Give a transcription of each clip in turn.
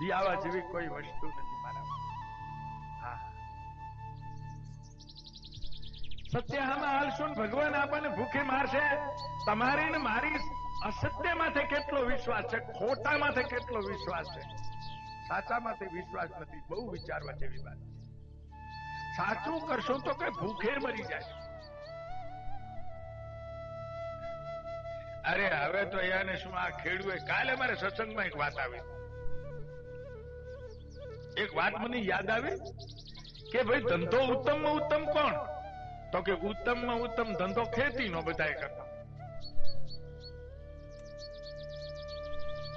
દિયાવા જેવી કોઈ વસ્તુ નથી મારા હા. સત્યહામાં હાલશો ભગવાન આપણને ભૂખે મારશે? તમારી ને મારી અસત્ય માથે કેટલો વિશ્વાસ છે? ખોટા માથે કેટલો વિશ્વાસ છે? સાચા માથે વિશ્વાસ નથી, બહુ વિચારવા જેવી વાત સાચું કરશો તો કઈ ભૂખે મરી જાય. અરે, હવે તો એને શું આ ખેડૂએ કાલે મારે સત્સંગમાં એક વાત આવી. એક વાત મને યાદ આવી કે ભાઈ ધંધો ઉત્તમમાં ઉત્તમ કોણ? તો કે ઉત્તમમાં ઉત્તમ ધંધો ખેતીનો બધાએ કરતા.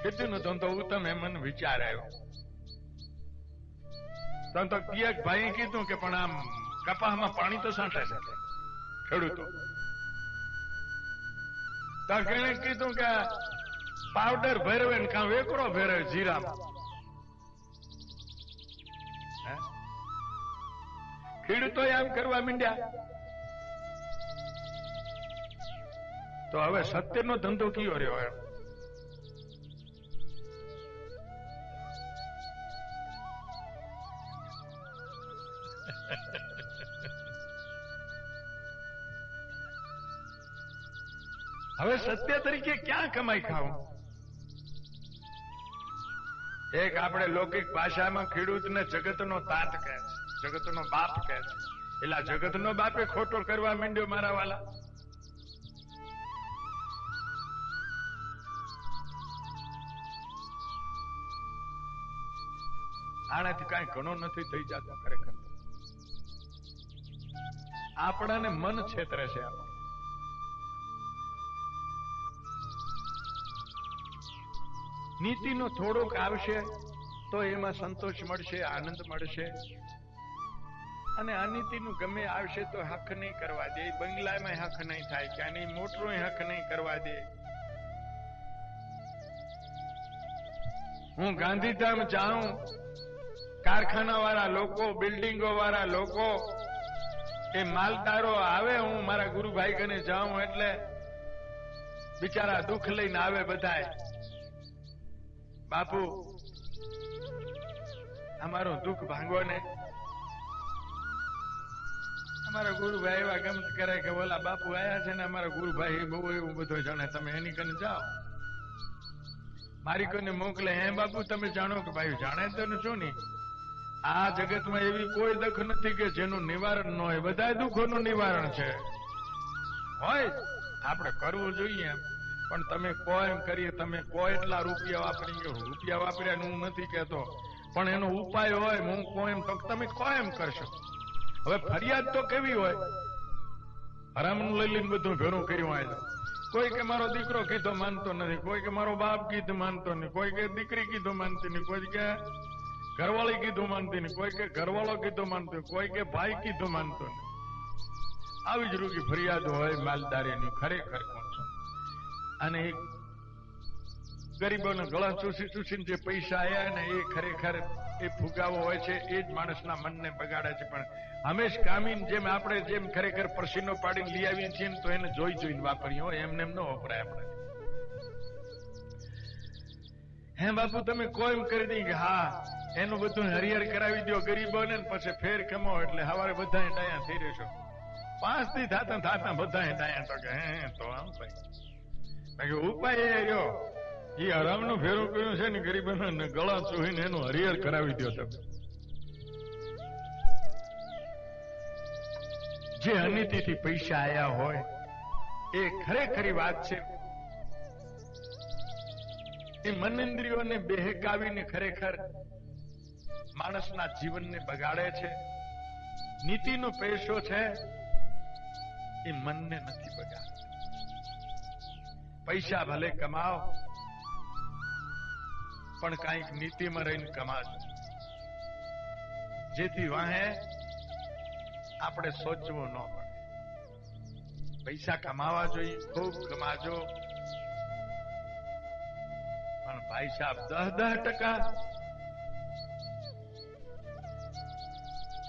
ખેતીનો ધંધો ઉત્તમ એ મને વિચાર આવ્યો. તને કિયક ભાઈ કીધું કે પણ આમ કપાહમાં પાણી તો સાંટે છે. ખેડૂતો. તો કીધું કે પાવડર ભેરવે ને કાં વેકરો ભેરવે જીરામાં. ખેડૂતો આમ કરવા માંડ્યા. તો હવે સત્યનો ધંધો કયો રહ્યો એમ? હવે સત્ય તરીકે ક્યાં કમાઈ ખાવું? એક આપણે લૌકિક ભાષામાં ખેડૂતને જગતનો તાત કહે જગતનો બાપ કહે છે. એટલે જગતનો બાપે ખોટો કરવા માંડ્યો મારા વાલા. આનાથી કઈ ઘણો નથી થઈ જતો ખરેખર. આપણાને મન છેતરે છે નીતિનો થોડોક આવશે તો એમાં સંતોષ મળશે, આનંદ મળશે. અને અનીતિનું ગમે આવશે તો હક નહીં કરવા દે. બંગલામાં હક નહીં થાય ક્યાંની મોટરો હક નહીં કરવા દે. હું ગાંધીધામ જાઉં. કારખાના વાળા લોકો બિલ્ડિંગો વાળા લોકો, એ માલદારો આવે, હું મારા ગુરુભાઈ કને જાઉં એટલે બિચારા દુઃખ લઈને આવે બધાય. બાપુ, અમારું દુઃખ ભાંગો ને. અમારા ગુરુભાઈ એવા ગમત કરે કે ઓલા બાપુ આયા છે ને અમારા ગુરુભાઈ બહુ એવું બધું જાણે તમે એની કને જાઓ. મારી કને મોકલે હે બાપુ, તમે જાણો કે ભાઈ જાણે તો ને? શું નહીં આ જગતમાં એવી કોઈ દુઃખ નથી કે જેનું નિવારણ ન હોય. બધા દુઃખોનું નિવારણ છે. હોય, આપણે કરવું જોઈએ. પણ તમે કો એમ કરીએ, તમે કો એટલા રૂપિયા વાપરી રૂપિયા વાપર્યા હું નથી કહેતો. પણ એનો ઉપાય હોય, હું કો એમ તો તમે કો એમ કરશો. હવે ફરિયાદ તો કેવી હોય? હરામનું લઈ લઈને બધું ભેરું કર્યું હોય કોઈ કે મારો દીકરો કીધો માનતો નથી, કોઈ કે મારો બાપ કીધું માનતો નહીં કોઈ કે દીકરી કીધું માનતી નહીં કોઈ કે ઘરવાળી કીધું માનતી નહીં કોઈ કે ઘરવાળો કીધું માનતો કોઈ કે ભાઈ કીધું માનતો નહીં આવી જ રૂકી ફરિયાદ હોય માલદારીની ખરેખર કોણ અને એક ગરીબોને ગળા ચૂસી ચૂસીને જે પૈસા આવ્યા ને એ ખરેખર એ ફુગાવો હોય છે, એ જ માણસના મનને બગાડે છે. પણ હંમેશ કામીન જેમ આપણે જેમ ખરેખર પરસીનો પાડીને લઈ આવીએ છીએ તો એને જોઈ જોઈને વાપરીએ હોય એમને એમ ન વપરાય આપણે. હે બાપુ, તમે કોઈ કરી દઈ કે હા, એનું બધું હરિહર કરાવી દો ગરીબોને પછી ફેર કમો એટલે હવારે બધા ડાયા થઈ રહેશો. પાંચથી થાતા થાતા બધા ડાયા તો કે હે તો આમ ભાઈ ઉપાય રહ્યો. એ હરામનું ફેરું કર્યું છે ને ગરીબોને ગળા ચૂહીને એનું હરિહર કરાવી દો તમે. જે અનિતિથી પૈસા આયા હોય, એ ખરેખરી વાત છે. એ મનેન્દ્રિયોને બેહકાવીને ખરેખર માણસના જીવનને બગાડે છે. નીતિનો પૈસો છે એ મનને નથી બગાડતો. પૈસા ભલે કમાઓ પણ કાંઈક નીતિમાં રહીને કમાજો જેથી વાહે આપણે સોચવું ન પડે. પૈસા કમાવા જોઈએ, ખૂબ કમાજો. પણ ભાઈ સાહેબ, દહ દહ ટકા.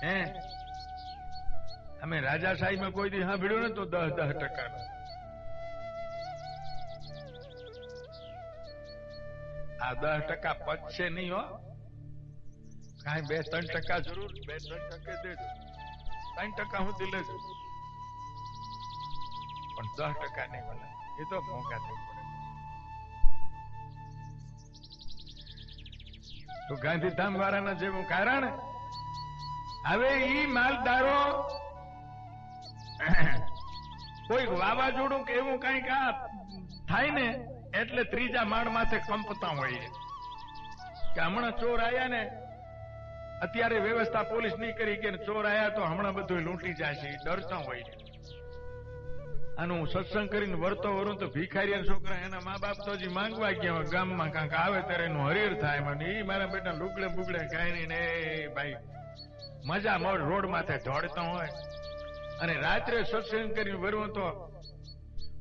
હે? અમે રાજા સાહેબ કોઈ દી સાંભળ્યું ને તો દસ દહ ટકા દસ ટકા પચશે નહીં હો. કાંઈ બે ત્રણ ટકા જરૂર, બે ત્રણ ટકે દેજો ત્રણ ટકા હું લેજો. પણ દસ ટકા નહીં મળે એ તો મોંઘા થઈ પડે તો ગાંધીધામ વાળાના જેવું કારણ? હવે ઈ માલદારો કોઈ વાવાઝોડું કે એવું કંઈક આ થાય ને એટલે ત્રીજા માળ માથે કંપતા હોય કે હમણાં ચોર આયા ને, અત્યારે વ્યવસ્થા પોલીસ નહીં કરી કે ચોર આયા તો હમણાં બધું લૂંટી જશે ડરતા હોય અને હું સત્સંગ કરીને વરતો વરું તો ભિખારીયા છોકરા એના મા બાપ તો હજી માંગવા ગયા હોય, ગામમાં કાંક આવે ત્યારે એનું હરીર થાય, મને એ મારા બેટા લુગડે બુગડે કાંઈ નહીં ને ભાઈ મજા મોડ રોડ માથે ધોડતા હોય. અને રાત્રે સત્સંગ કરીને વરવું તો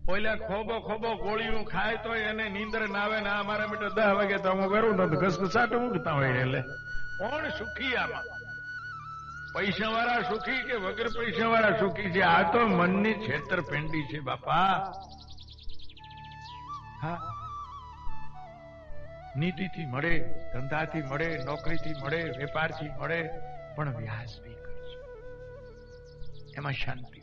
ઓલા ખોબો ખોબો ગોળીનું ખાય તો એને નીંદર ના આવે ને આ બેટા દસ વાગે તો હું કરું તો ઘસઘસાટ ઉગતા હોય એટલે કોણ સુખી આમાં? પૈસા વાળા સુખી કે વગર પૈસા વાળા સુખી છે? આ તો મનની છેતરપિંડી છે બાપા. નીતિથી મળે, ધંધાથી મળે, નોકરીથી મળે, વેપારથી મળે, પણ વ્યાજબી કરજો એમાં શાંતિ.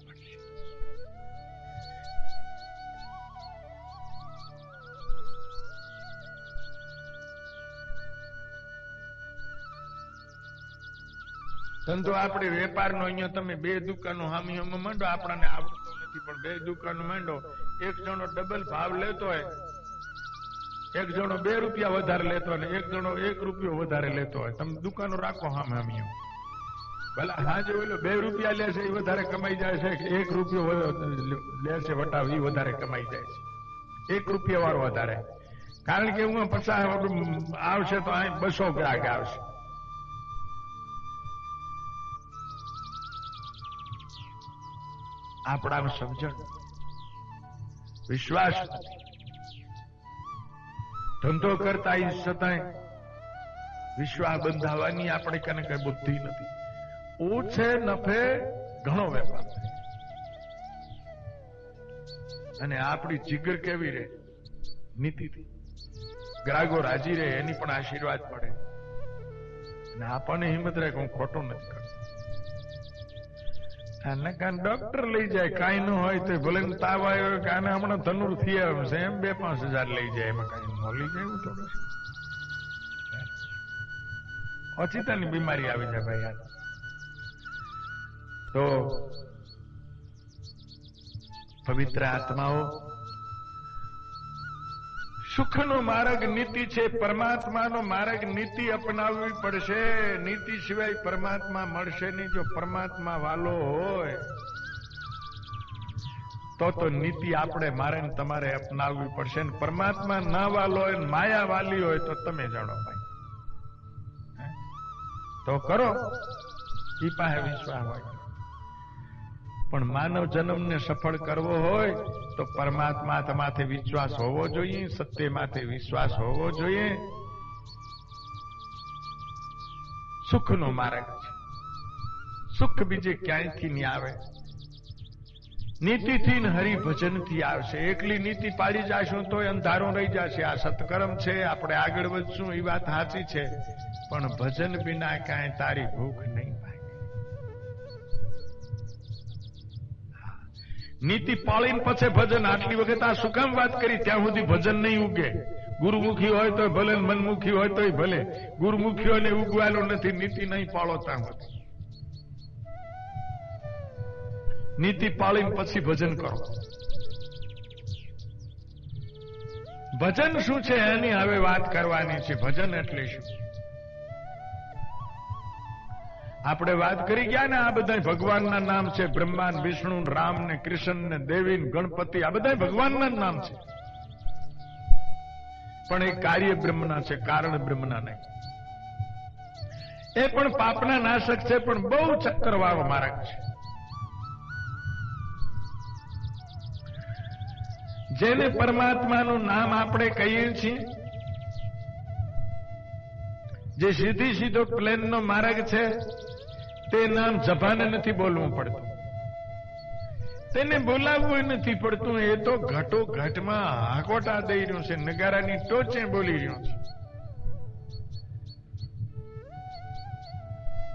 ધંધો આપણે વેપારનો, અહીંયા તમે બે દુકાનો હામી હમ માંડો, આપણને આવડતો નથી, પણ બે દુકાનો માંડો, એક જણો ડબલ ભાવ લેતો હોય, એક જણો બે રૂપિયા વધારે લેતો હોય એક જણો એક રૂપિયો વધારે લેતો હોય. તમે દુકાનો રાખો હામે હામી ભલા હાજે ઓલો બે રૂપિયા લેશે એ વધારે કમાઈ જાય છે એક રૂપિયો લે લેશે વટાવ એ વધારે કમાઈ જાય છે. એક રૂપિયા વાળો વધારે. કારણ કે હું પચાસ, આવશે તો અહીં બસો ગ્રાહક આવશે. આપણામાં સમજણ. વિશ્વાસ. ધંધો કરતા છતાંય વિશ્વાસ બંધાવવાની આપણે કને કઈ બુદ્ધિ નથી. ઓછે નફે, ઘણો વેપાર. અને આપણી જીગર કેવી રહે? નીતિથી. ગ્રાહકો રાજી રહે, એની પણ આશીર્વાદ મળે. અને આપણને હિંમત રહે કે હું ખોટો નથી આને કાન ડોક્ટર લઈ જાય, કાંઈ ન હોય તો ભલે તાવ આવ્યો કે આને હમણાં ધનુર થઈ આવ્યો છે, એમ બે પાંચ હજાર લઈ જાય, એમાં કાંઈ લઈ જાય, એવું અચિતાની બીમારી આવી જાય ભાઈ તો પવિત્ર આત્માઓ સુખનો માર્ગ નીતિ છે, પરમાત્માનો માર્ગ નીતિ અપનાવવી પડશે. નીતિ સિવાય પરમાત્મા મળશે નહીં. જો પરમાત્મા વાલો હોય, તો તો નીતિ આપણે મારે તમારે અપનાવવી પડશે. પરમાત્મા ના વાલો હોય માયા વાલી હોય, તો તમે જાણો ભાઈ. તો કરો. ઈ પાસે વિશ્વાસ હોય. પણ માનવ જન્મને સફળ કરવો હોય તો પરમાત્મા માથે વિશ્વાસ હોવો જોઈએ સત્ય માથે વિશ્વાસ હોવો જોઈએ. સુખનો માર્ગ છે. સુખ બીજે ક્યાંયથી નહીં આવે? નીતિથી ને હરિભજનથી આવશે. એકલી નીતિ પાડી જાશું તો અંધારો રહી જશે. આ સત્કર્મ છે, આપણે આગળ વધશું, એ વાત સાચી છે. પણ ભજન વિના કાંઈ તારી ભૂખ નહીં. નીતિ પાળીને પછી ભજન. આટલી વખત આ શું કામ વાત કરી? ત્યાં સુધી ભજન નહીં ઉગે. ગુરુમુખી હોય તો ભલે, મનમુખી હોય તોય ભલે. ગુરુમુખીઓને ઉગવાનો નથી. નીતિ નહીં પાળો ત્યાં સુધી. નીતિ પાળીને પછી ભજન કરો. ભજન શું છે? એની હવે વાત કરવાની છે. ભજન એટલે શું? આપણે વાત કરી ગયા ને, આ બધા ભગવાનના નામ છે. બ્રહ્માન, વિષ્ણુ, રામ ને કૃષ્ણ ને દેવી ગણપતિ. આ બધા ભગવાનના નામ છે. પણ એ કાર્ય બ્રહ્મના છે, કારણ બ્રહ્મના નહીં. એ પણ પાપના નાશક છે, પણ બહુ ચક્કરવાળો માર્ગ છે. જેને પરમાત્માનું નામ આપણે કહીએ છીએ, જે સીધી સીધો પ્લેનનો માર્ગ છે તે નામ જભાને નથી બોલવું પડતું. તેને બોલાવવું નથી પડતું. એ તો ઘટો ઘટમાં હાકોટા દઈ રહ્યું છે, નગારાની ટોચે બોલી રહ્યું છે.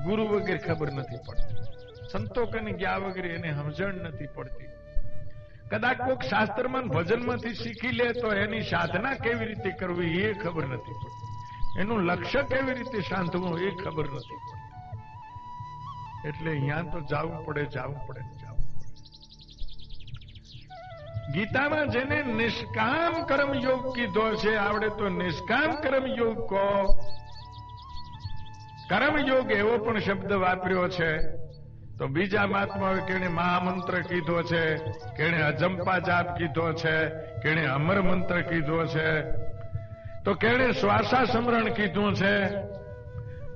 ગુરુ વગેરે ખબર નથી પડતી. સંતો કને ગયા વગેરે એને સમજણ નથી પડતી. કદાચ કોઈક શાસ્ત્રમાં ભજનમાંથી શીખી લે, તો એની સાધના કેવી રીતે કરવી એ ખબર નથી પડતી. એનું લક્ષ્ય કેવી રીતે સાંધવું એ ખબર નથી પડતી. એટલે અહીંયા તો જવું પડે જવું પડે, જવું ગીતામાં જેને નિષ્કામ કર્મ યોગ કીધો છે, આવડે તો નિષ્કામ કર્મ યોગ કહો. કર્મ યોગ એવો પણ શબ્દ વાપર્યો છે, તો બીજા મહાત્માઓ કેણે મહામંત્ર કીધો છે, કેણે અજંપા જાપ કીધો છે, કેણે અમર મંત્ર કીધો છે, તો કેણે શ્વાસા સમરણ કીધું છે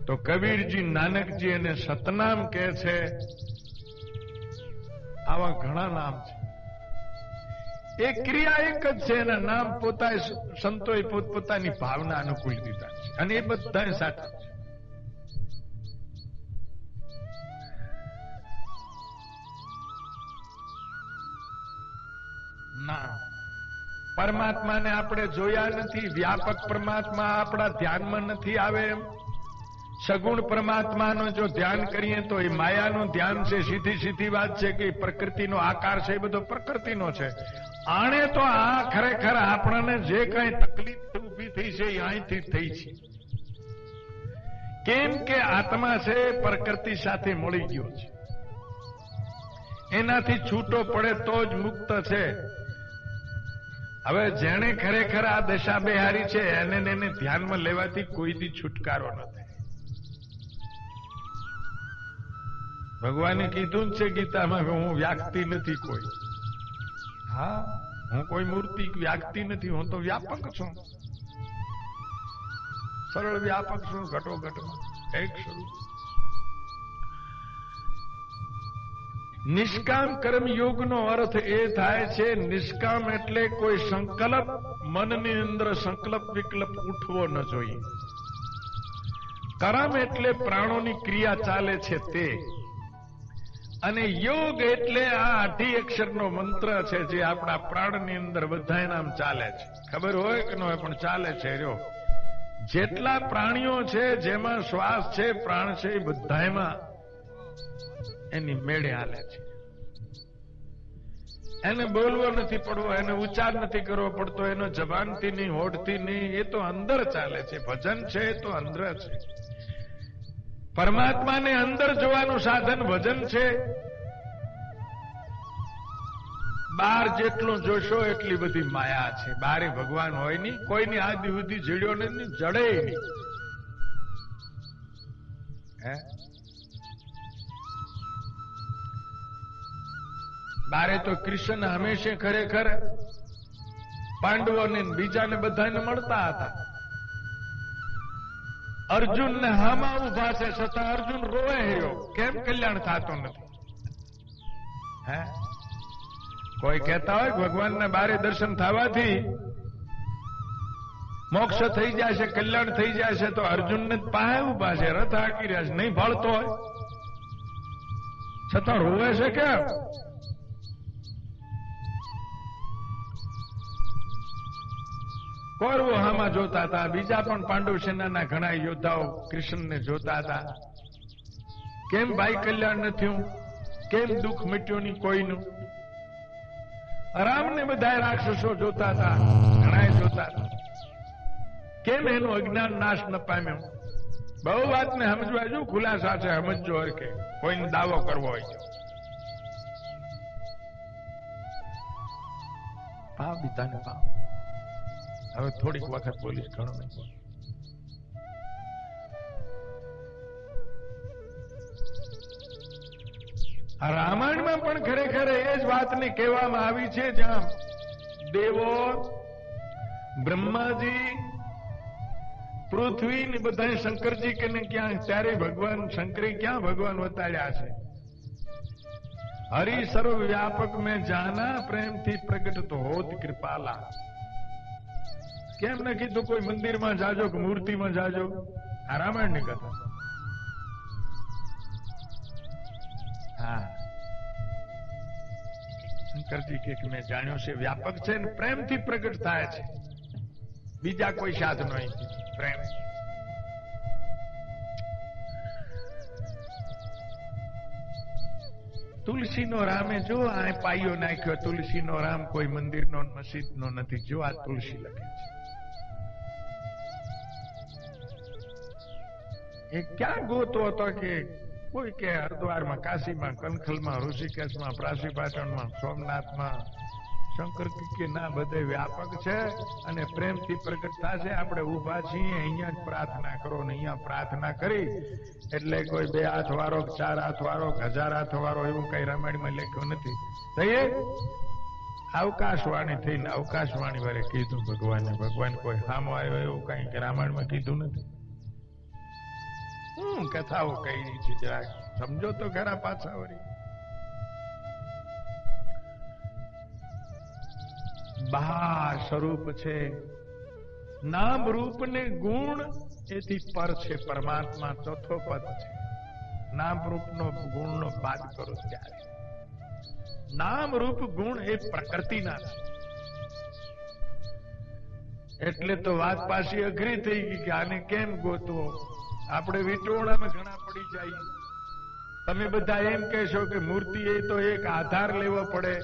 તો કબીરજી નાનકજી એને સતનામ કહે છે. આવા ઘણા નામ છે. એ ક્રિયા એક જ છે, એના નામ પોતા સંતોએ પોતપોતાની ભાવના અનુકૂળ દીધા છે અને એ બધા સાચા છે. ના. પરમાત્માને આપણે જોયા નથી, વ્યાપક પરમાત્મા આપણા ધ્યાનમાં નથી આવે એમ. સગુણ પરમાત્માનો જો ધ્યાન કરીએ તો એ માયાનું ધ્યાન છે, સીધી સીધી વાત છે કે પ્રકૃતિનો આકાર છે, એ બધો પ્રકૃતિનો છે. આણે તો આ ખરેખર આપણને જે કઈ તકલીફ ઊભી થઈ છે, એ અહીંથી થઈ છે. કેમ કે આત્મા છે, પ્રકૃતિ સાથે મળી ગયો છે. એનાથી છૂટો પડે તો જ મુક્ત છે. હવે જેણે ખરેખર આ દશા બેહારી છે, એને એને ધ્યાનમાં લેવાથી કોઈથી છુટકારો નથી ભગવાને કીધું છે ગીતામાં કે હું વ્યાકતી નથી કોઈ. હા? હું કોઈ મૂર્તિ વ્યાકતી નથી હું તો વ્યાપક છું. સરળ વ્યાપક છું ઘટો ઘટો. એક સ્વરૂપ. નિષ્કામ કર્મ યોગનો અર્થ એ થાય છે નિષ્કામ એટલે કોઈ સંકલ્પ મનની અંદર સંકલ્પ વિકલ્પ ઉઠવો ન જોઈએ. કર્મ એટલે પ્રાણોની ક્રિયા ચાલે છે તે. અને યોગ એટલે આ અઢી અક્ષરનો મંત્ર છે જે આપણા પ્રાણની અંદર બધા નામ ચાલે છે. ખબર હોય કે ન હોય, પણ ચાલે છે રહ્યો જેટલા પ્રાણીઓ છે, જેમાં શ્વાસ છે, પ્રાણ છે, એ બધામાં એની મેળે હાલે છે. એને બોલવો નથી પડવો, એને ઉચ્ચાર નથી કરવો પડતો, એનો જબાનથી નહીં હોઠથી નહીં, એ તો અંદર ચાલે છે. ભજન છે, એ તો અંદર છે. પરમાત્માને અંદર જોવાનું સાધન ભજન છે. બાર જેટલું જોશો એટલી બધી માયા છે. બારે ભગવાન હોય નહીં, કોઈની આદિ સુધી જીડ્યો નથી જડે નહીં. બારે તો કૃષ્ણ હંમેશા ખરેખર પાંડવોને બીજાને બધાને મળતા હતા. અર્જુન ને હામાં ઊભા છે છતાં અર્જુન રોવે હેયો કેમ કલ્યાણ થતું નથી? હે? કોઈ કહેતા હોય ભગવાનના બારે દર્શન થવાથી મોક્ષ થઈ છે કલ્યાણ થઈ છે તો અર્જુનને પાસે ઊભા છે. રથ આકી રહ્યા છે નહીં ભળતો હોય. છતાં રોવે છે કેમ? કૌરવો હામાં જોતા હતા. બીજા પણ પાંડવ સેનાના ઘણા યોદ્ધાઓ કૃષ્ણને જોતા હતા. કેમ ભાઈ કલ્યાણ ન થયું? કેમ દુઃખ મટ્યું નહીં કોઈનું? રામને બધા રાક્ષસો જોતા હતા. ઘણા જોતા હતા. કેમ એનું અજ્ઞાન નાશ ન પામ્યો? બહુ વાતને સમજવા જો ખુલાસા છે, સમજજો હોય કે કોઈને દાવો કરવો હોય પાવ બીતાને પાવ. હવે થોડીક વખત બોલીશ ઘણો નહીં રામાયણમાં પણ ખરેખર એ જ વાતને કહેવામાં આવી છે જ્યાં દેવો, બ્રહ્માજી, પૃથ્વી ને બધા શંકરજી કે ક્યાં ત્યારે ભગવાન શંકરે ક્યાં ભગવાન વતાડ્યા છે? હરિ સર્વ વ્યાપક મેં જાના, પ્રેમથી પ્રગટ તો હોત કૃપાલા. કેમ ન કીધું કોઈ મંદિરમાં જાજો કે મૂર્તિમાં જાજો? આ રામાયણની કથા. હા. શંકરજી કે મેં જાણ્યો છે, વ્યાપક છે ને પ્રેમથી પ્રગટ થાય છે. બીજા કોઈ સાધનો પ્રેમ. તુલસીનો રામે જો આ પાયો નાખ્યો, તુલસીનો રામ કોઈ મંદિરનો મસ્જિદનો નથી. જો આ તુલસી લખે છે. એ ક્યાં ગોતો હતો કે કોઈ કે હરિદ્વારમાં, કાશીમાં, કનખલમાં, ઋષિકેશમાં પ્રાસી સોમનાથમાં? શંકર કે ના, બધે વ્યાપક છે અને પ્રેમથી પ્રગટ થશે. આપણે ઊભા છીએ, અહીંયા જ પ્રાર્થના કરો ને અહીંયા પ્રાર્થના કરી. એટલે કોઈ બે હાથ વાળો ચાર હાથ વાળો હજાર હાથ વાળો એવું કઈ રામાયણમાં લખ્યું નથી. થઈએ અવકાશવાણી થઈને અવકાશવાણી વાળે કીધું ભગવાને ભગવાન કોઈ સામો આવ્યો એવું કઈ રામાયણમાં કીધું નથી. હું કથાઓ કઈ છે જરાક સમજો તો ખરા પાછા વળી બહાર સ્વરૂપ છે. નામ રૂપ ને ગુણ, એથી પર છે પરમાત્મા ચોથો પદ છે. નામ રૂપ નો ગુણ નો બાદ કરો ત્યારે. નામ રૂપ ગુણ એ પ્રકૃતિના છે. એટલે તો વાત પાછી અઘરી થઈ ગઈ કે આને કેમ ગોતવો? આપણે વિટોળામાં ઘણા પડી જાય. તમે બધા એમ કહેશો કે મૂર્તિ એ તો એક આધાર લેવો પડે.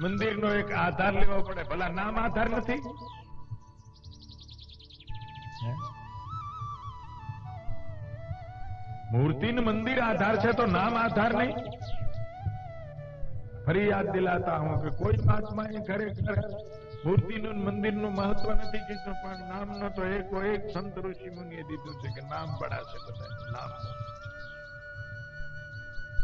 મંદિરનો એક આધાર લેવો પડે. ભલા નામ આધાર નથી? મૂર્તિનું મંદિર આધાર છે તો નામ આધાર નહીં? ફરી યાદ દિલાતા હું કે કોઈ મહાત્માએ ખરેખર મૂર્તિનું મંદિરનું મહત્વ નથી કીધું, પણ નામનો તો એક એક સંત ઋષિ મુનિએ દીધું છે કે નામ બળાશે બધા નામ.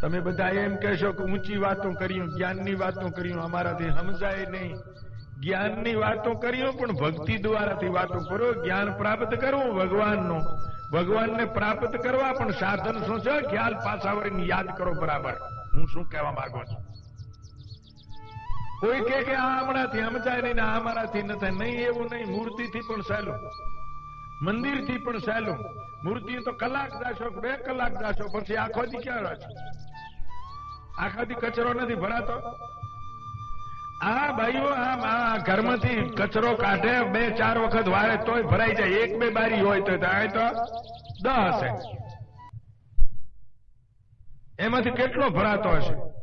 તમે બધા એમ કહેશો કે ઊંચી વાતો કર્યું, જ્ઞાનની વાતો કર્યું, અમારાથી સમજાય નહીં. જ્ઞાનની વાતો કર્યો, પણ ભક્તિ દ્વારાથી વાતો કરો, જ્ઞાન પ્રાપ્ત કરવું ભગવાનનું. ભગવાનને પ્રાપ્ત કરવા પણ સાધન શું છે? ખ્યાલ પાછા વળીને યાદ કરો બરાબર. હું શું કહેવા માંગુ છું? કોઈ કે કે આ હમણાંથી સમજાય નહીં આ મારાથી ન થાય. નહીં, એવું નહીં. મૂર્તિથી પણ સહેલું મંદિરથી પણ સહેલું મૂર્તિ તો કલાક દાશો બે કલાક દાશો પછી આખો દી ક્યાં રાખો આખો કચરો નથી ભરાતો? આ ભાઈઓ આમ આ ઘરમાંથી કચરો કાઢે, બે, ચાર વખત વારે તોય ભરાઈ જાય. એક, બે બારી હોય તો ત્યાં તો દસ હશે એમાંથી કેટલો ભરાતો હશે?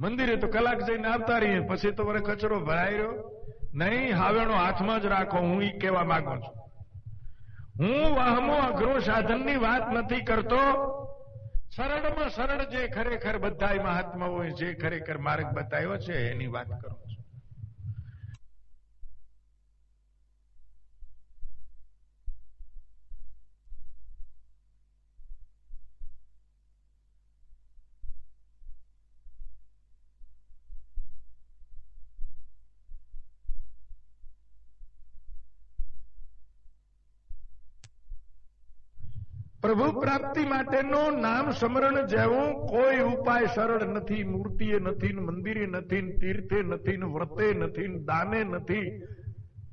મંદિરે તો કલાક જઈને આવતા રહીએ, પછી તો વરે કચરો ભરાઈ રહ્યો. નહીં, હાવેણો હાથમાં જ રાખો, હું એ કહેવા માંગુ છું. હું વાહમો અઘરો સાધનની વાત નથી કરતો. સરળમાં સરળ જે ખરેખર બધા મહાત્માઓએ જે ખરેખર માર્ગ બતાવ્યો છે, એની વાત કરું. પ્રભુ, પ્રાપ્તિ માટેનો નામ સ્મરણ જેવું કોઈ ઉપાય સરળ નથી. મૂર્તિએ નથી, મંદિરે નથી, તીર્થે નથી, વ્રતે નથી, દાને નથી,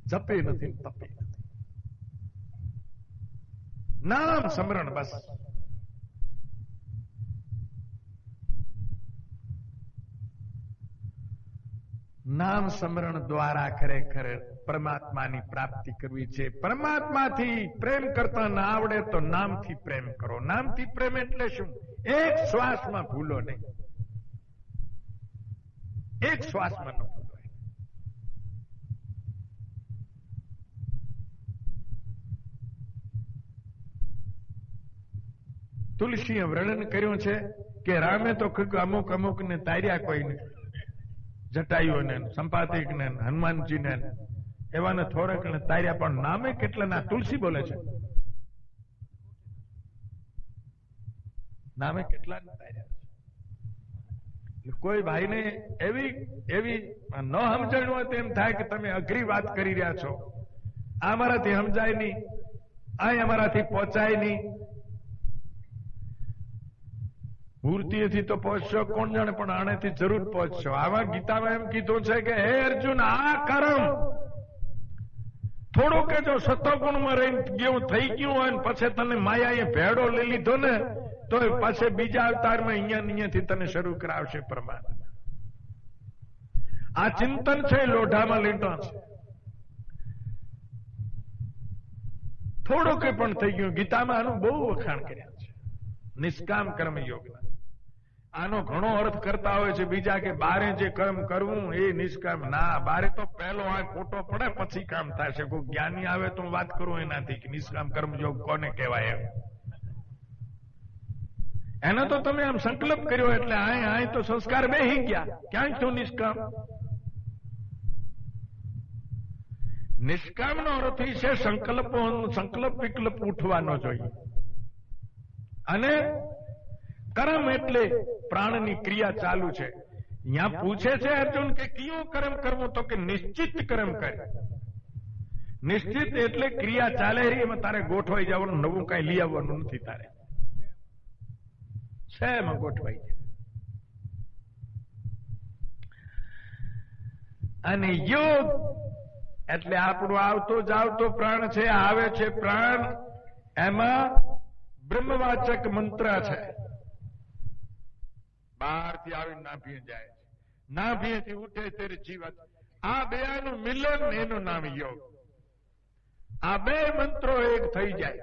જપે નથી, તપે નથી. નામ સ્મરણ બસ. નામ સ્મરણ દ્વારા ખરેખર પરમાત્માની પ્રાપ્તિ કરવી છે. પરમાત્માથી પ્રેમ કરતા ના આવડે તો નામથી પ્રેમ કરો. નામથી પ્રેમ એટલે શું? એક શ્વાસમાં ભૂલો નહીં. એક શ્વાસમાં ન ભૂલો તુલસીએ વર્ણન કર્યું છે કે રામે તો અમુક અમુક ને તાર્યા કોઈને. જટાયુઓને સંપાતિકને હનુમાનજીને એવાને થોડાક ને તાર્યા પણ નામે કેટલા ના તુલસી બોલે છે? નામે કેટલા તાર્યા કોઈ ભાઈને એવી એવી ન સમજણ હોય તેમ થાય કે તમે અઘરી વાત કરી રહ્યા છો. આ અમારાથી સમજાય નહીં. આ અમારાથી પહોંચાય નહીં. મૂર્તિએથી તો પહોંચશો, કોણ જાણે પણ આનેથી જરૂર પહોંચશો. આવા ગીતામાં એમ કીધું છે કે, હે અર્જુન, આ કર્મ થોડું કે જો સત્વગુણમાં રહી ગયું થઈ ગયું હોય પછી તને માયાએ ભેડો લઈ લીધો ને તો પાછે બીજા અવતારમાં અહીંયા અહીંયાથી તને શરૂ કરાવશે પરમાત્મા. આ ચિંતન છે લોઢામાં લીટો છે. થોડુંક પણ થઈ ગયું. ગીતામાં આનું બહુ વખાણ કર્યા છે. નિષ્કામ કર્મ યોગ આનો ઘણો અર્થ કરતા હોય છે બીજા કે બારે જે કર્મ કરવું એ નિષ્કામ. ના, બારે તો પહેલો આ ખોટો પડે, પછી કામ થશે. કોઈ જ્ઞાની આવે તો વાત કરું એનાથી કે નિષ્કામ કર્મ યોગ કોને કહેવાય એમ. એનો તો તમે આમ સંકલ્પ કર્યો એટલે આય આય તો સંસ્કાર બેહી ગયા. ક્યાંય તો નિષ્કામ? નિષ્કામનો અર્થ ઈ છે સંકલ્પો સંકલ્પ વિકલ્પ ઉઠવાનો જોઈએ. અને કર્મ એટલે પ્રાણની ક્રિયા ચાલુ છે. અહીંયા પૂછે છે અર્જુન કે કયો કર્મ કરવો તો કે નિશ્ચિત કર્મ કરે. નિશ્ચિત એટલે ક્રિયા ચાલે રહી એમાં તારે ગોઠવાઈ જવાનું, નવું કઈ લઈ આવવાનું નથી તારે. છે એમાં ગોઠવાઈ જાય અને યોગ એટલે આપણું આવતો જાવતો પ્રાણ છે, આવે છે પ્રાણ. એમાં બ્રહ્મવાચક મંત્ર છે. બહારથી આવીને નાભીએ જાય છે. નાભીએથી ઉઠે ત્યારે જીવત. આ બે નું મિલન એનું નામ યોગ. આ બે મંત્રો એક થઈ જાય.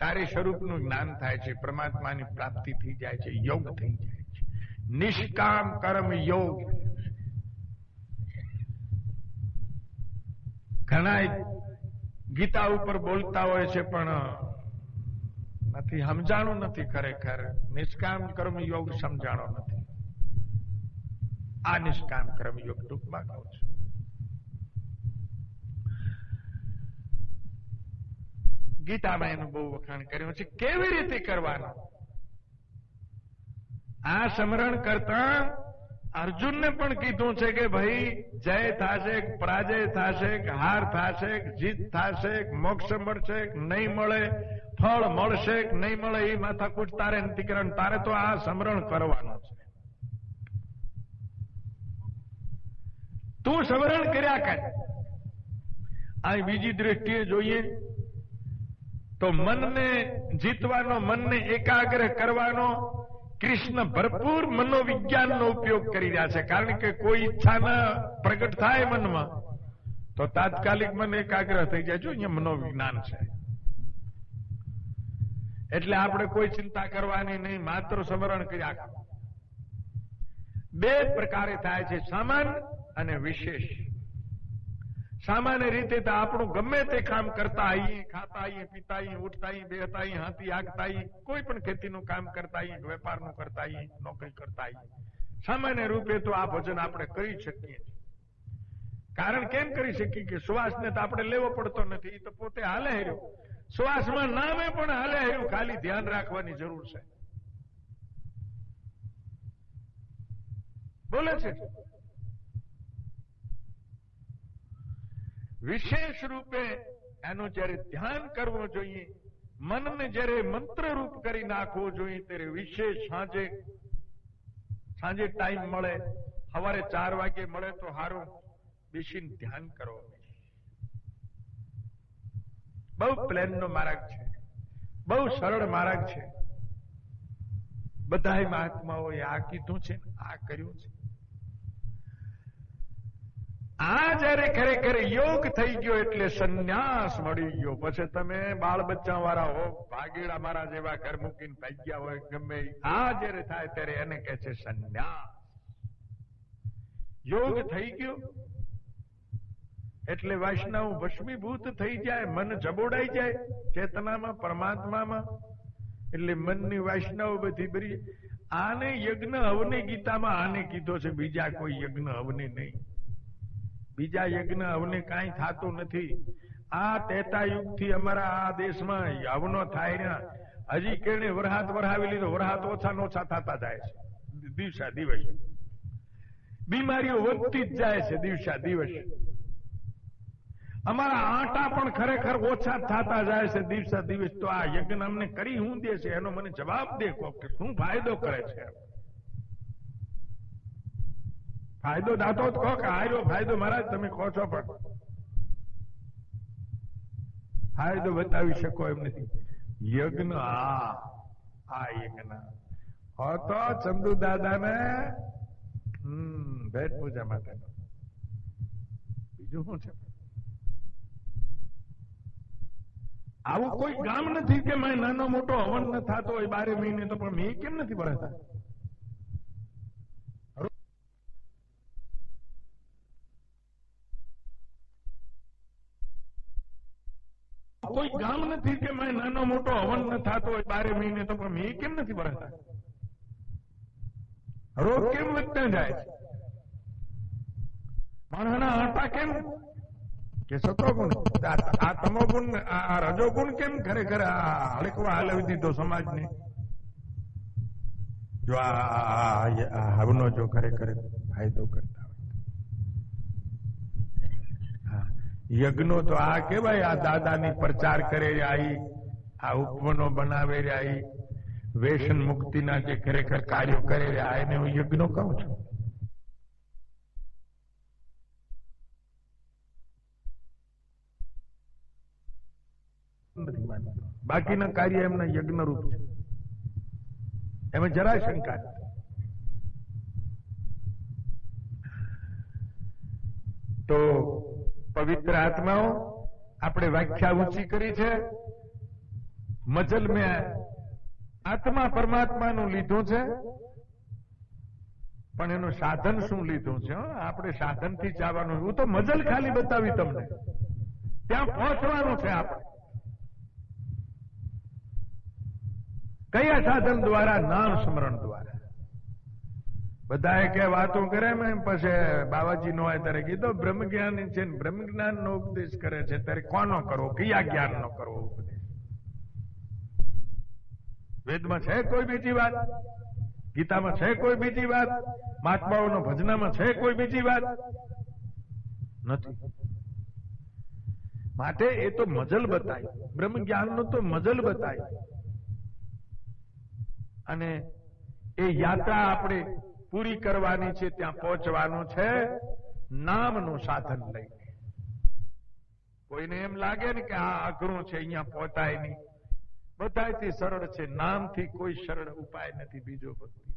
તારે સ્વરૂપનું જ્ઞાન થાય છે, પરમાત્માની પ્રાપ્તિ થઈ જાય છે, યોગ થઈ જાય છે. નિષ્કામ કર્મ યોગ. ઘણા ગીતા ઉપર બોલતા હોય છે, પણ નથી, સમજાણું નથી ખરેખર. નિષ્કામ કર્મ યોગ સમજાણો નથી. આ નિષ્કામ કર્મ યોગ ટૂંકમાં કહું છું. ગીતામાં એનું બહુ વખાણ કર્યું છે, કેવી રીતે કરવાનું? આ સ્મરણ કરતા અર્જુનને પણ કીધું છે કે ભાઈ, જય થશે, પરાજય થશે, હાર થશે, જીત થશે, મોક્ષ મળશે, નહીં મળે ફળ મળશે કે નહીં મળે એ માથાકૂટ તારે નથી કરવાનું તારે તો આ સમરણ કરવાનું છે. તું સમરણ કર્યા કર. અહીં બીજી દ્રષ્ટિએ જોઈએ તો મનને જીતવાનો, મનને એકાગ્ર કરવાનો કૃષ્ણ ભરપૂર મનોવિજ્ઞાનનો ઉપયોગ કરી રહ્યા છે. કારણ કે કોઈ ઈચ્છા ના પ્રગટ થાય મનમાં, તો તાત્કાલિક મન એકાગ્ર થઈ જાય. જો અહીંયા મનોવિજ્ઞાન છે. એટલે આપણે કોઈ ચિંતા કરવાની નહીં, માત્ર સ્મરણ કર્યા બે પ્રકારે થાય છે સામાન્ય અને વિશેષ. સામાન્ય રીતે તો આપણું ગમે તે કામ કરતા આવીએ ખાતા આવીએ પીતા આવીએ ઉઠતા આવીએ બેહતા આવીએ હાથી આગતા કોઈ પણ ખેતીનું કામ કરતા આવીએ વેપારનું કરતા આવીએ નોકરી કરતા આવીએ સામાન્ય રૂપે તો આ ભજન આપણે કરી શકીએ કારણ કેમ કરી શકીએ કે સુવાસને તો આપણે લેવો પડતો નથી એ તો પોતે હાલે હેર્યો શ્વાસમાં નામે પણ હાલે એવું ખાલી ધ્યાન રાખવાની જરૂર છે. બોલે છે. વિશેષ રૂપે એનું જ્યારે ધ્યાન કરવું જોઈએ, મનને જયારે મંત્ર રૂપ કરી નાખવું જોઈએ, ત્યારે વિશેષ સાંજે સાંજે ટાઈમ મળે, સવારે ચાર વાગે મળે તો સારું બેસીને ધ્યાન કરો. બહુ પ્લેનનો માર્ગ છે. બહુ સરળ માર્ગ છે. બધા મહાત્માઓએ આ કીધું છે આ કર્યું છે. આ જયારે ખરેખર યોગ થઈ ગયો એટલે સંન્યાસ મળી ગયો. પછી તમે બાળ બચ્ચા વાળા હો, ભાગીડા મારા જેવા ઘર મૂકીને ભાગ્યા હોય, ગમે આ જયારે થાય ત્યારે એને કે છે સંન્યાસ. યોગ થઈ ગયો એટલે વૈષ્ણવ ભસ્મીભૂત થઈ જાય, મન જબોડાઈ જાય, ચેતનામાં, પરમાત્મામાં. એટલે મનની વાસનાઓ બધી બરી આને યજ્ઞ હવને ગીતામાં આને કીધો છે, બીજા કોઈ યજ્ઞ હવને નહીં. બીજા યજ્ઞ હવને કાંઈ થતું નથી. આ તેતા યુગથી અમારા આ દેશમાં હવનો થાય ને, હજી કેણે વરહાત વરહાવી લીધો, વરહાત ઓછા ઓછા થતા જાય છે. દિવસા દિવસ. બીમારીઓ વધતી જ જાય છે, દિવસા દિવસ. અમારા આટા પણ ખરેખર ઓછા થતા જાય છે દિવસે દિવસ. તો આ યજ્ઞ અમને કરી હું દે છે? એનો મને જવાબ દે કે શું ફાયદો કરે છે? ફાયદો દાતો જ કહો કે આર્યો ફાયદો મહારાજ, તમે કહો છો પણ. ફાયદો બતાવી શકો એમ નથી. યજ્ઞ, આ આ યજ્ઞ. હતો ચંદુ દાદાને, હમ, ભેટ પૂજા માટે બીજું શું છે? આવું કોઈ ગામ નથી કે મેં નાનો મોટો હવન ન થતો હોય બારે મહિને તો પણ મેં કેમ નથી ભરાતા કોઈ ગામ નથી કે મેં નાનો મોટો હવન ન થતો હોય બારે મહિને તો પણ મેં કેમ નથી ભરાતા રોગ કેમ વધતા જાય? માણસના આટા કેમ કે સતોગુણ આ તમોગુણ, આ રજોગુણ કેમ ખરેખર હળકવા હલાવી દીધો સમાજને? જો આ જો ખરેખર ફાયદો કરતા હોય. યજ્ઞો તો આ કેવાય આ દાદાની પ્રચાર કરે આઈ આ ઉપવનો બનાવે રહ્યા વેસન મુક્તિના જે ખરેખર કાર્યો કરે આ એને હું યજ્ઞો કહું છું. નથી માનતો. બાકીના કાર્ય એમના યજ્ઞ રૂપ છે. એમાં જરા શંકા તો પવિત્ર આત્માઓ, આપણે વ્યાખ્યા ઊંચી કરી છે. મજલ મેં આત્મા પરમાત્માનું લીધું છે. પણ એનું સાધન શું લીધું છે? આપણે સાધનથી જવાનું હું તો મજલ ખાલી બતાવી તમને. ત્યાં પહોંચવાનું છે આપણે. કયા સાધન દ્વારા? નામ સ્મરણ દ્વારા. બધાએ કે વાતો કરે પછી બાબાજી નો ત્યારે કીધો બ્રહ્મ જ્ઞાન છે બ્રહ્મ જ્ઞાન નો ઉપદેશ કરે છે. ત્યારે કોનો કરવો? કયા જ્ઞાન નો કરવો ઉપદેશ? વેદમાં છે કોઈ બીજી વાત? ગીતામાં છે કોઈ બીજી વાત? મહાત્માઓનો ભજનામાં છે કોઈ બીજી વાત? નથી. માટે એ તો મજલ બતાય. બ્રહ્મ જ્ઞાનનો તો મજલ બતાય. અને એ યાત્રા આપણે પૂરી કરવાની છે, ત્યાં પહોંચવાનું છે, નામનું સાધન લઈને. કોઈને એમ લાગે ને કે આ અઘરું છે, અહીંયા પહોંચાય નહીં. બધાથી સરળ છે, નામથી કોઈ સરળ ઉપાય નથી, બીજો ભક્તિનો.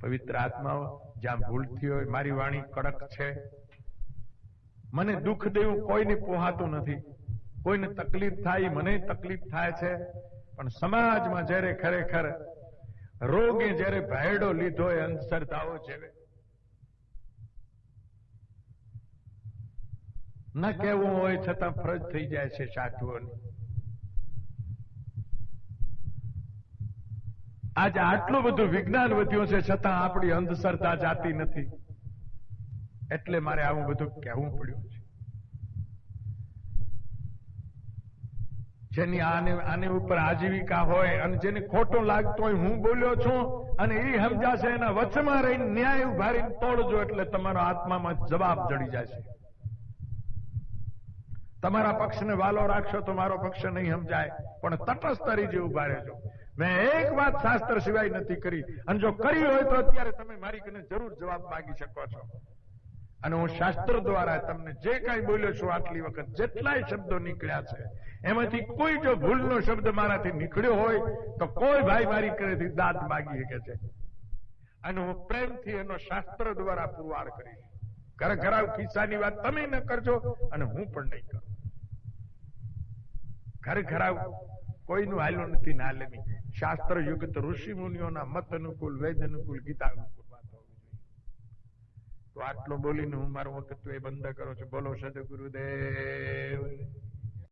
પવિત્ર આત્માઓ, જ્યાં ભૂલ થઈ હોય, મારી વાણી કડક છે. મને દુઃખ દેવું કોઈને પોહાતું નથી. કોઈને તકલીફ થાય, મને તકલીફ થાય છે. પણ સમાજમાં જ્યારે ખરેખર રોગે જ્યારે ભેડો લીધો એ અંધશ્રદ્ધાઓ જેવે. ન કહેવું હોય છતાં ફરજ થઈ જાય છે સાધુઓની. આજે આટલું બધું વિજ્ઞાન વધ્યું છે છતાં આપણી અંધશ્રદ્ધા જાતી નથી. એટલે મારે આવું બધું કહેવું પડ્યું છે જેની આને આને ઉપર આજીવિકા હોય અને જેને ખોટો લાગતો હોય હું બોલ્યો છું અને એ સમજાશે એના વચમાં રહીને ન્યાય ઉભારીને તોડજો એટલે તમારો આત્મામાં જવાબ જડી જશે. તમારા પક્ષને વાલો રાખશો તો મારો પક્ષ નહીં સમજાય પણ તટસ્થ રીતે ઊભા રહેજો. મેં એક વાત શાસ્ત્ર સિવાય નથી કરી. અને જો કરી હોય તો અત્યારે તમે મારી કને જરૂર જવાબ માંગી શકો છો. અને હું શાસ્ત્ર દ્વારા તમને જે કાંઈ બોલ્યો છું આટલી વખત, જેટલાય શબ્દો નીકળ્યા છે, એમાંથી કોઈ જો ભૂલનો શબ્દ મારાથી નીકળ્યો હોય, તો કોઈ ભાઈ મારી કરેથી દાંત માગી શકે છે. અને હું પ્રેમથી એનો શાસ્ત્ર દ્વારા પુરવાર કરીશ. ઘર ઘરાવ ખિસ્સાની વાત તમે ન કરજો, અને હું પણ નહીં કરું. ઘર ઘરાવ કોઈનું હાલ્યું નથી ના લેવી શાસ્ત્ર યુક્ત ઋષિ મુનિઓના મત અનુકૂળ, વેદ અનુકૂળ, ગીતા અનુકૂળ. તો આટલું બોલીને હું મારું એ બંધ કરું છું. બોલો સદગુરુદેવ.